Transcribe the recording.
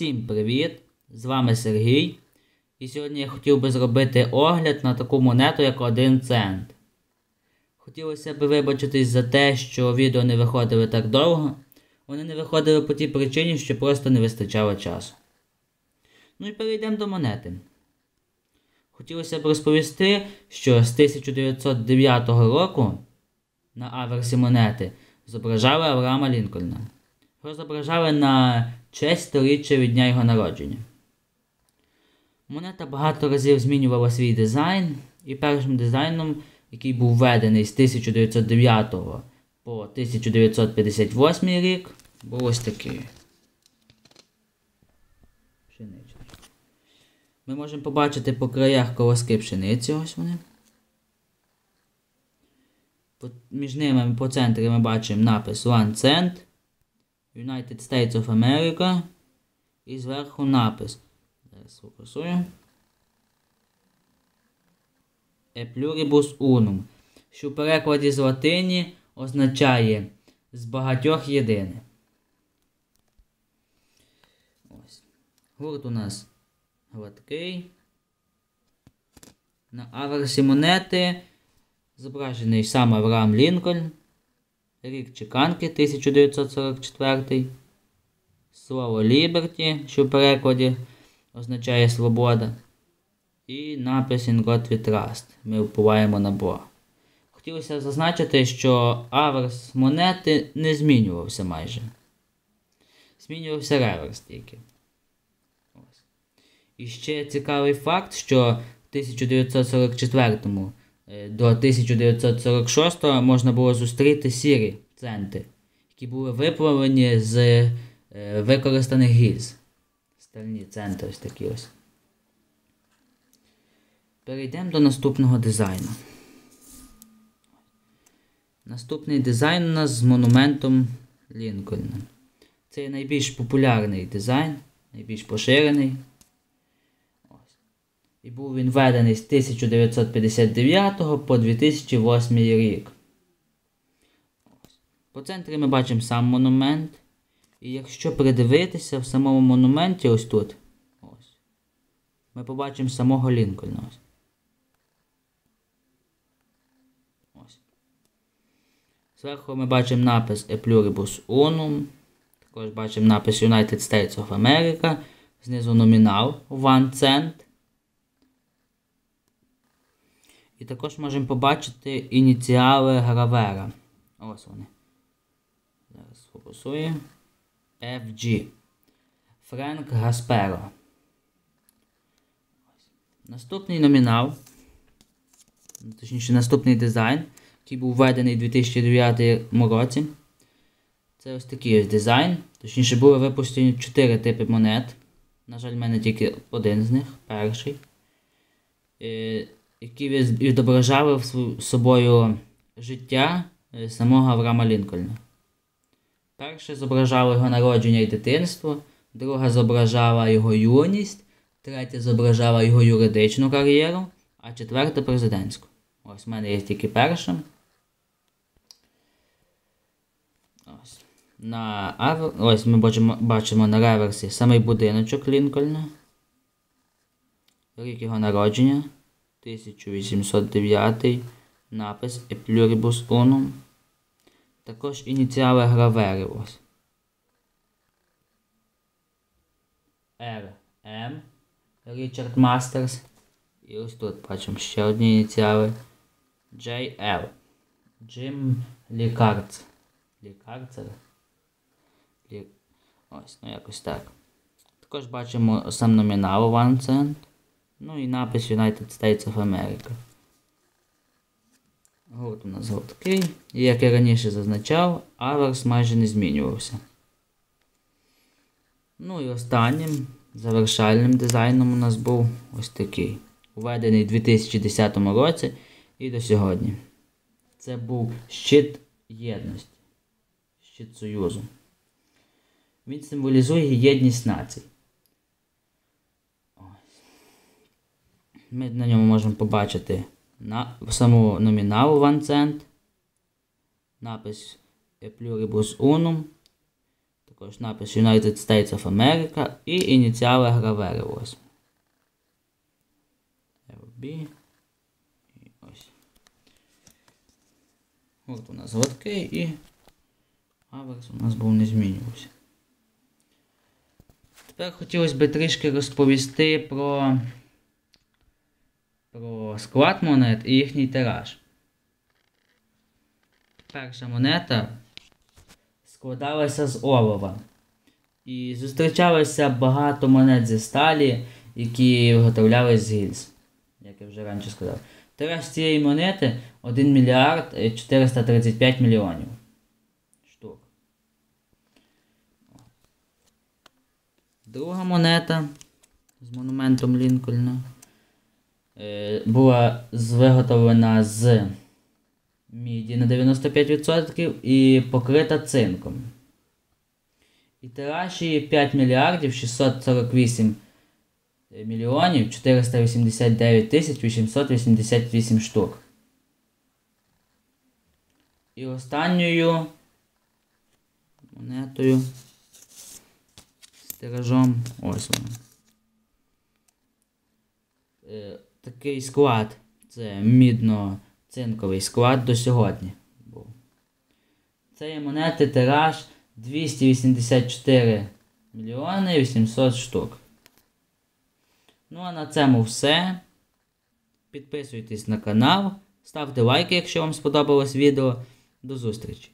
Всім привіт! З вами Сергій. І сьогодні я хотів би зробити огляд на таку монету, як 1 цент. Хотілося б вибачитись за те, що відео не виходили так довго. Вони не виходили по тій причині, що просто не вистачало часу. Ну і перейдемо до монети. Хотілося б розповісти, що з 1909 року на аверсі монети зображали Авраама Лінкольна. Його зображали на честь сторіччя від дня його народження. Монета багато разів змінювала свій дизайн, і першим дизайном, який був введений з 1909 по 1958 рік, був ось такий. Ми можемо побачити по краях колоски пшениці, ось вони. Між ними по центрі ми бачимо напис One Cent, United States of America. І зверху напис. Зараз фокусую. E pluribus unum, що в перекладі з латині означає з багатьох єдине. Ось. Гурт у нас гладкий. На аверсі монети зображений сам Авраам Лінкольн. Рік чеканки 1944. Слово Liberty, що в перекладі означає свобода. І напис In God We Trust. Ми впливаємо на Бога. Хотілося зазначити, що аверс монети не змінювався майже. Змінювався реверс тільки. Ось. І ще цікавий факт, що в 1944 е, до 1946 можна було зустріти сірі центи, які були виплавлені з е, використаних гільз. Стальні центи ось такі ось. Перейдемо до наступного дизайну. Наступний дизайн у нас з монументом Лінкольна. Це найбільш популярний дизайн, найбільш поширений. І був він введений з 1959 по 2008 рік. По центрі ми бачимо сам монумент. І якщо придивитися в самому монументі ось тут, ось, ми побачимо самого Лінкольна. Ось. Зверху ми бачимо напис E pluribus unum. Також бачимо напис United States of America. Знизу номінал One Cent. І також можемо побачити ініціали гравера. Ось вони. Зараз фокусуємо. FG. Френк Гасперо. Наступний номінал. Точніше, наступний дизайн, який був введений у 2009 році. Це ось такий ось дизайн. Точніше, були випущені 4 типи монет. На жаль, в мене тільки один з них, перший. Які відображали собою життя е, самого Авраама Лінкольна. Перше зображало його народження і дитинство, друга зображала його юність, третя зображала його юридичну кар'єру, а четверта президентську. Ось в мене є тільки перша. Ось. На авер... Ось ми бачимо, бачимо на реверсі самий будиночок Лінкольна. Рік його народження 1809. Напис E pluribus unum. Також ініціали граверів ось. Р. М. Річард Мастерс. І ось тут бачимо ще одні ініціали. J. L. Джим Лікарц. Лікарцер. Лі... Ось, ну якось так. Також бачимо сам номінал One Cent. Ну і напис United States of America. Гурт у нас гурткий. І як я раніше зазначав, аверс майже не змінювався. Ну і останнім завершальним дизайном у нас був ось такий. Введений у 2010 році і до сьогодні. Це був щит єдності. Щит Союзу. Він символізує єдність націй. Ми на ньому можемо побачити на саму номіналу One напис E pluribus unum, Також напис United States of America і ініціали гравери ось. Ось. От у нас гладкий і аверс у нас був не змінювався. Тепер хотілося б трішки розповісти про, про склад монет і їхній тираж. Перша монета складалася з олова. І зустрічалося багато монет зі сталі, які виготовлялись з гільз, як я вже раніше сказав. Тираж цієї монети 1 мільярд е, 435 мільйонів штук. Друга монета з монументом Лінкольна була з- виготовлена з міді на 95% і покрита цинком. І тираж її 5 мільярдів 648 мільйонів 489 тисяч 888 штук. І останньою монетою з тиражом ось вона. Такий склад. Це мідно-цинковий склад до сьогодні. Це є монети тираж 284 мільйони 800 штук. Ну а на цьому все. Підписуйтесь на канал, ставте лайки, якщо вам сподобалось відео. До зустрічі!